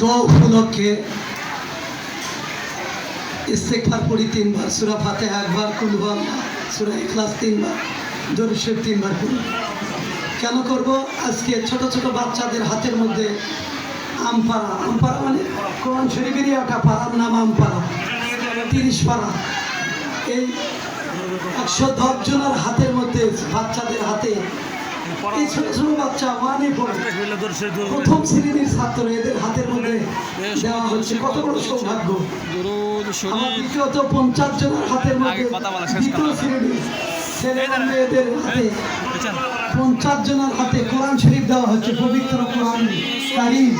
দোয়া উপলক্ষে ইস্তেকফার পড়ি তিনবার, সুরা ফাতেহা একবার কুলবান সুরা ইখলাস তিনবার দরুশের তিনবার পড়ি। কেন করব? আজকে ছোট ছোট বাচ্চাদের হাতের মধ্যে আমপাড়া আমপাড়া মানে কোরআন শরীফেরই একটা পাড়ার নাম আমপাড়া, তিরিশ পাড়া। এই একশো দশ জনের হাতের মধ্যে বাচ্চাদের হাতে এই ছোট ছোট বাচ্চা ওয়ানে পড়ে। প্রথম শ্রেণির ছাত্র এদের হাতের মধ্যে দেওয়া হচ্ছে। কত বড় সৌভাগ্য। আমার দ্বিতীয়ত পঞ্চাশ জনের হাতের মধ্যে আগে কথা বলা শেষ দ্বিতীয় শ্রেণির ছেলে মেয়েদের হাতে পঞ্চাশ জনের হাতে কোরআন শরীফ দেওয়া হচ্ছে। পবিত্র কোরআন কারিম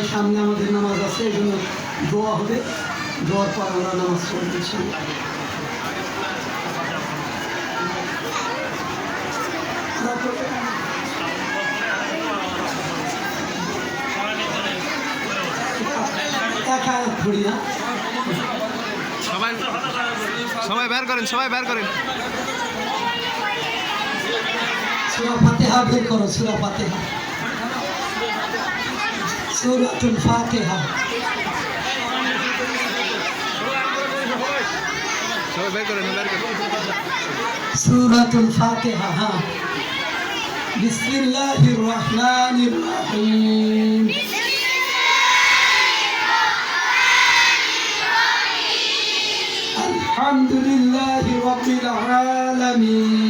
নামাজের সামনে আমাদের নামাজ আছে এই জন্য দোয়া হবে। দোয়ার পর আমরা নামাজ পড়ব ইনশাআল্লাহ। একা এক পড়ি না। সবাই সবাই বের করেন সবাই বের করেন। সুরা ফাতেহা বের করো সুরা ফাতেহা। سورة الفاتحة. سورة الفاتحة ها. بسم الله الرحمن الرحيم. الحمد لله رب العالمين.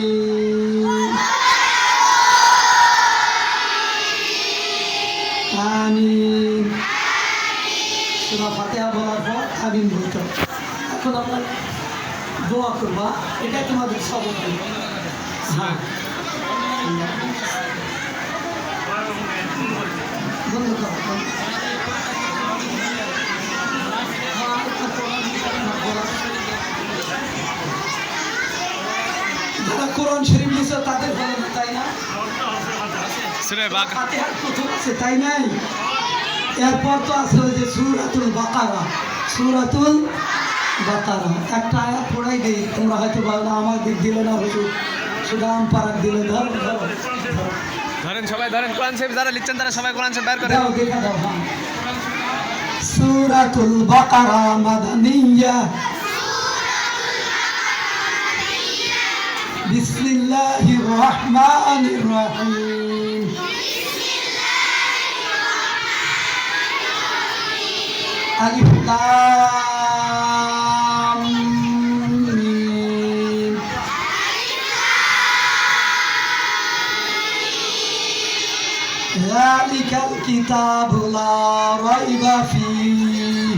দোয়া করবা এটা তোমাদের সবক হ্যাঁ। যারা কোরআন শরীফ নিছে তাদের ভালো না, তাই না? প্রথম আছে তাই নাই? এরপর তো আছে ওই যে সুরাতুল বাকারা। সুরাতুল বাকারা একটা আয়াত পড়াই দিই তোমরা হয়তো ভাবলে আমার দিক দিলে না হুজুর শুধু আম পারাক দিলে ধরো ধরো ধরো। ধরেন সবাই ধরেন কোরআন শরীফ যারা লিখছেন তারা সবাই কোরআন শরীফ বের করেন দাও দেখা দাও হ্যাঁ। সুরাতুল বাকারা মাদানিয়া। বিসমিল্লাহির রহমানির রহিম। আলিফ লাম। ذلك الكتاب لا ريب فيه.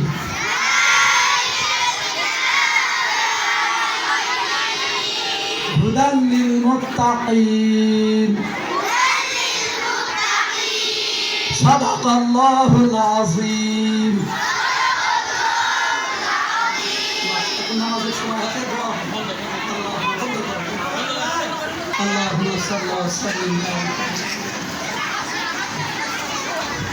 هدى للمتقين. صدق الله العظيم. اللهم صل وسلم.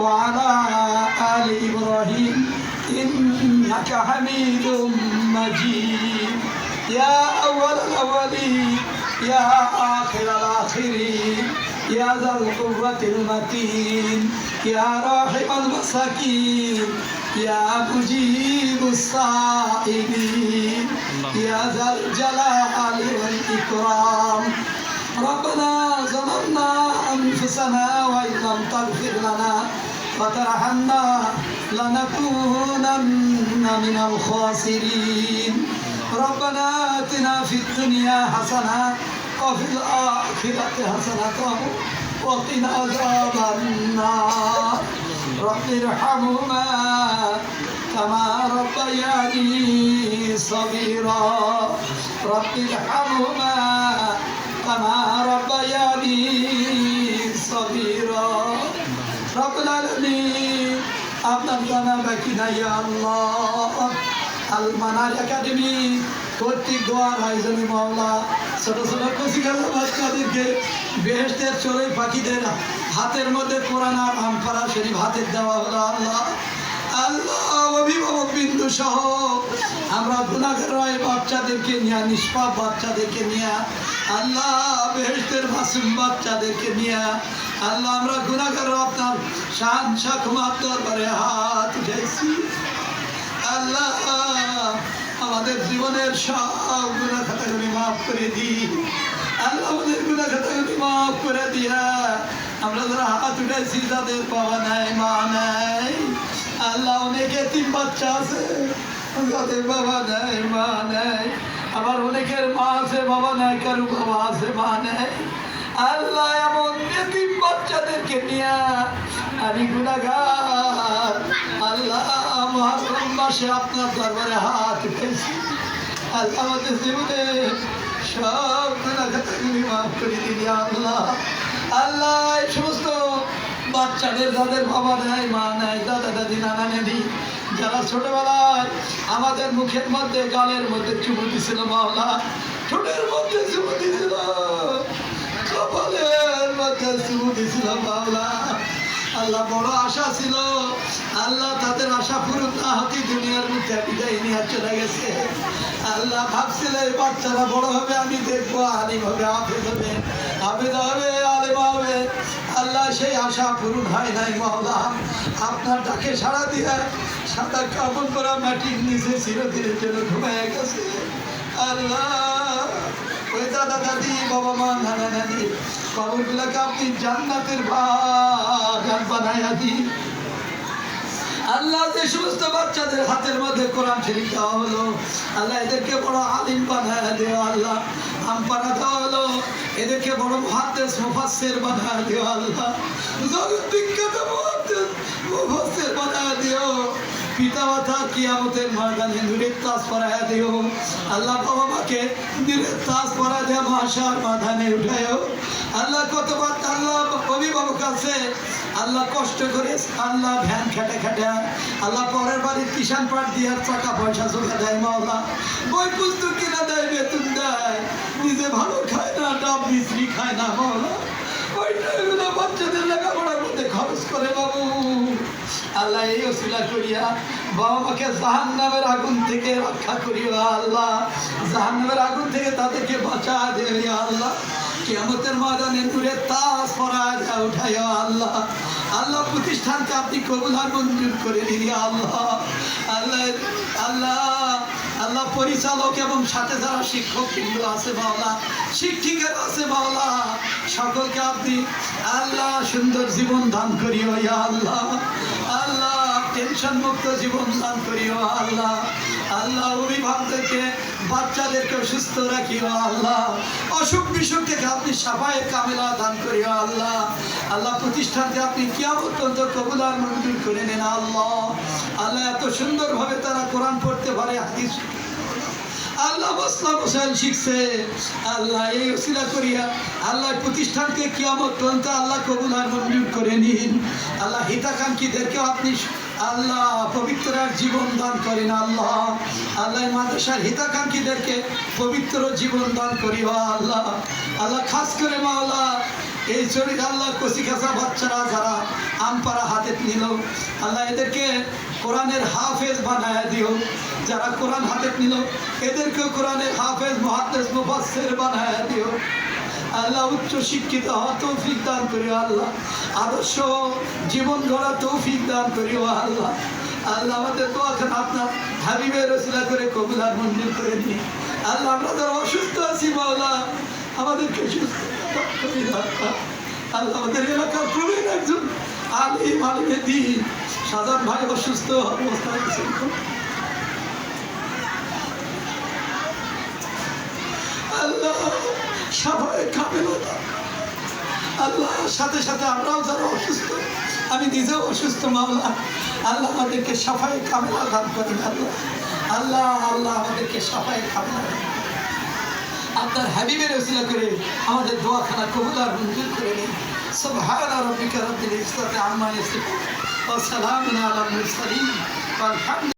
وعلى آل إبراهيم إنك حميد مجيد. يا أول الأولين يا آخر الآخرين يا ذا القوة المتين يا راحم المساكين يا مجيب السائلين يا ذا الجلال والإكرام. ربنا ظلمنا أنفسنا وإن لم تغفر لنا وترحمنا لنكونن من الخاسرين. ربنا آتنا في الدنيا حسنة وفي الآخرة حسنة وقنا عذاب النار. رب ارحمهما كما ربياني صغيرا. رب ارحمهما كما ربياني আপনার জানা বাকি নাই আল্লাহ। একাডেমি, কর্তৃক দোয়ার আয়োজনে মাওলা। ছোট ছোট কচি খেলা বাচ্চাদেরকে বেহেস্তের চড়ে পাখিদের হাতের মধ্যে কোরআন আর আমপাড়া শরীফ হাতের দেওয়া হলো, আল্লাহ। আল্লাহ, অভিভাবক বিন্দু সহ আমরা গুণাগার বাচ্চাদেরকে নিয়ে, নিষ্পাপ বাচ্চাদেরকে নিয়ে, আল্লাহ বেহেস্তের মাসুম বাচ্চাদেরকে নিয়ে আল্লাহ, আমরা গুণাগার আপনার শান শাকুমার দরবারে হাত উঠেছি। আল্লাহ, আমাদের জীবনের সব গুণা খাতাগুলি মাফ করে দিই। আল্লাহ, আমাদের গুণা খাতাগুলি মাফ করে দিয়া আমরা যারা হাত উঠেছি তাদের বাবা নাই, মা নাই, আল্লাহ, অনেকে তিন বাচ্চা আছে, যাদের বাবা নাই, মা নাই, আবার অনেকের মা আছে, বাবা নাই, কারু বাবা আছে, মা নাই। আল্লাহ এমন এতিম বাচ্চাদেরকে নিয়ে আমি গুণাগার আল্লাহ মাসে আপনার দরবারে হাত উঠেছি। আল্লাহ আমাদের জীবনে সব মাফ করে দিবি আল্লাহ। আল্লাহ এই সমস্ত বাচ্চাদের বাবা মা নাই, দাদা দাদি, নানা নানি, যারা ছোটবেলায় আমাদের মুখের মধ্যে, গালের মধ্যে চুমু দিছিল মাওলা, ঠোঁটের মধ্যে চুমু আল্লাহ বড় আশা ছিল। আল্লাহ তাদের আশা পূরণ না হতে দুনিয়ার মধ্যে বিদায় নিয়ে চলে গেছে। আল্লাহ ভাবছিল এই বাচ্চারা বড় হবে, আমি দেখব, আলিম হবে হবে হবে, আলেম হবে। আল্লাহ সেই আশা পূরণ হয় নাই মাওলা। আপনার ডাকে সাড়া দিয়ে সাদা কাপড় করা মাটির নিচে চিরদিনের জন্য ঘুমায় গেছে। আল্লাহ ওই দাদা দাদি বাবা মা নানা নানি কবরগুলোকে আপনি জান্নাতের বাগান বানায়া দিন আল্লাহ যে সমস্ত বাচ্চাদের হাতের মধ্যে কোরআন শরীফ দেওয়া হলো, আল্লাহ এদেরকে বড় আলিম বানায় দেওয়া আল্লাহ আমপানা দেওয়া হলো, এদেরকে বড় মহাদেশ মুফাসের বানায় দেওয়া আল্লাহ, জগৎ বিখ্যাত মহাদেশ মুফাসের বানায় দিও। পিতা মাতা কিয়ামতের ময়দানে নূরের তাস পরায় দিও। আল্লাহ বাবা মাকে নূরের তাস পরা দেওয়া মহাশার মাধানে উঠায়ও আল্লাহ কতবার আল্লাহ অভিভাবক আছে, আল্লাহ কষ্ট করে আল্লাহ ভ্যান খেটে খেটে। আল্লাহ পরের বাড়ির কিষান পাট দিয়ে টাকা পয়সা জোগা দেয় মাওলা। বই পুস্তক কিনা দেয়, বেতন দেয়। নিজে ভালো খায় না, ডাব মিশ্রি খায় না মাওলা। ওইটা বাচ্চাদের লেখাপড়ার মধ্যে খরচ করে বাবু। আল্লাহ এই অসিলা করিয়া বাবা মাকে জাহান নামের আগুন থেকে রক্ষা করিও আল্লাহ। জাহান নামের আগুন থেকে তাদেরকে বাঁচা দেবে আল্লাহ। কিয়ামতের ময়দানে দূরে তাস পরা যা উঠাইও আল্লাহ। আল্লাহ প্রতিষ্ঠানকে আপনি কবুল আর মঞ্জুর করে দিন আল্লাহ। আল্লাহ আল্লাহ আল্লাহ পরিচালক এবং সাথে যারা শিক্ষক কিন্তু আছে বাওলা শিক্ষিকার আছে বাওলা সকলকে আপনি আল্লাহ সুন্দর জীবন দান করিও আল্লাহ। টেনশন মুক্ত জীবন দান করিও আল্লাহ। আল্লাহ, অভিভাবকদেরকে বাচ্চাদেরকে সুস্থ রাখিও আল্লাহ। অসুখ বিসুখ থেকে আপনি সাফায় কামেলা দান করিও আল্লাহ। আল্লাহ, প্রতিষ্ঠানকে আপনি কিয়ামত পর্যন্ত কবুলার মঞ্জুর করে নেন আল্লাহ। আল্লাহ, এত সুন্দরভাবে তারা কোরআন পড়তে পারে, হাদিস। আল্লাহ, মসলা মশাইল শিখছে। আল্লাহ, এই ওসিলা করিয়া আল্লাহ, প্রতিষ্ঠানকে কিয়ামত পর্যন্ত আল্লাহ কবুল আর মঞ্জুর করে নিন। আল্লাহ, হিতাকাঙ্ক্ষীদেরকেও আপনি আল্লাহ পবিত্র জীবন দান করেন আল্লাহ। আল্লাহ মাদ্রাসার হিতাকাঙ্ক্ষীদেরকে পবিত্র জীবন দান করিও আল্লাহ। আল্লাহ খাস করে মাওলা, এই শরীর আল্লাহ কচি খাসা বাচ্চারা যারা আমপারা হাতে নিল, আল্লাহ এদেরকে কোরআনের হাফেজ বানায় দিও। যারা কোরআন হাতে নিল, এদেরকেও কোরআনের হাফেজ মহাদেশ মুফাসসির বানায় দিও। আল্লাহ উচ্চ শিক্ষিত হওয়া তৌফিক দান করিও আল্লাহ। আদর্শ জীবন গড়া তৌফিক দান করিও আল্লাহ। আল্লাহ আমাদের তো এখন আপনার হাবিবের রসিলা করে কবুলার মঞ্জুর করে দিন আল্লাহ আমরা যারা অসুস্থ আছি, মাওলা, আমাদেরকে সুস্থ করে। আল্লাহ। আমাদের এলাকার প্রবীণ একজন আলিম, আলিমে দিন। সাজান ভাই অসুস্থ অবস্থায় আছেন। আল্লাহ সবাই কামেল আল্লাহ সাথে সাথে আমরাও যারা অসুস্থ আমি নিজেও অসুস্থ মামলা আল্লাহ আমাদেরকে সাফাই কামেলা দান করেন আল্লাহ আল্লাহ আল্লাহ আমাদেরকে সাফাই কামেলা দান করেন। আপনার হাবিবের ওসিলা করে আমাদের দোয়াখানা কবুলার মঞ্জুর করে নিন سبحان ربك رب العزة عما يصفون وسلام على المرسلين والحمد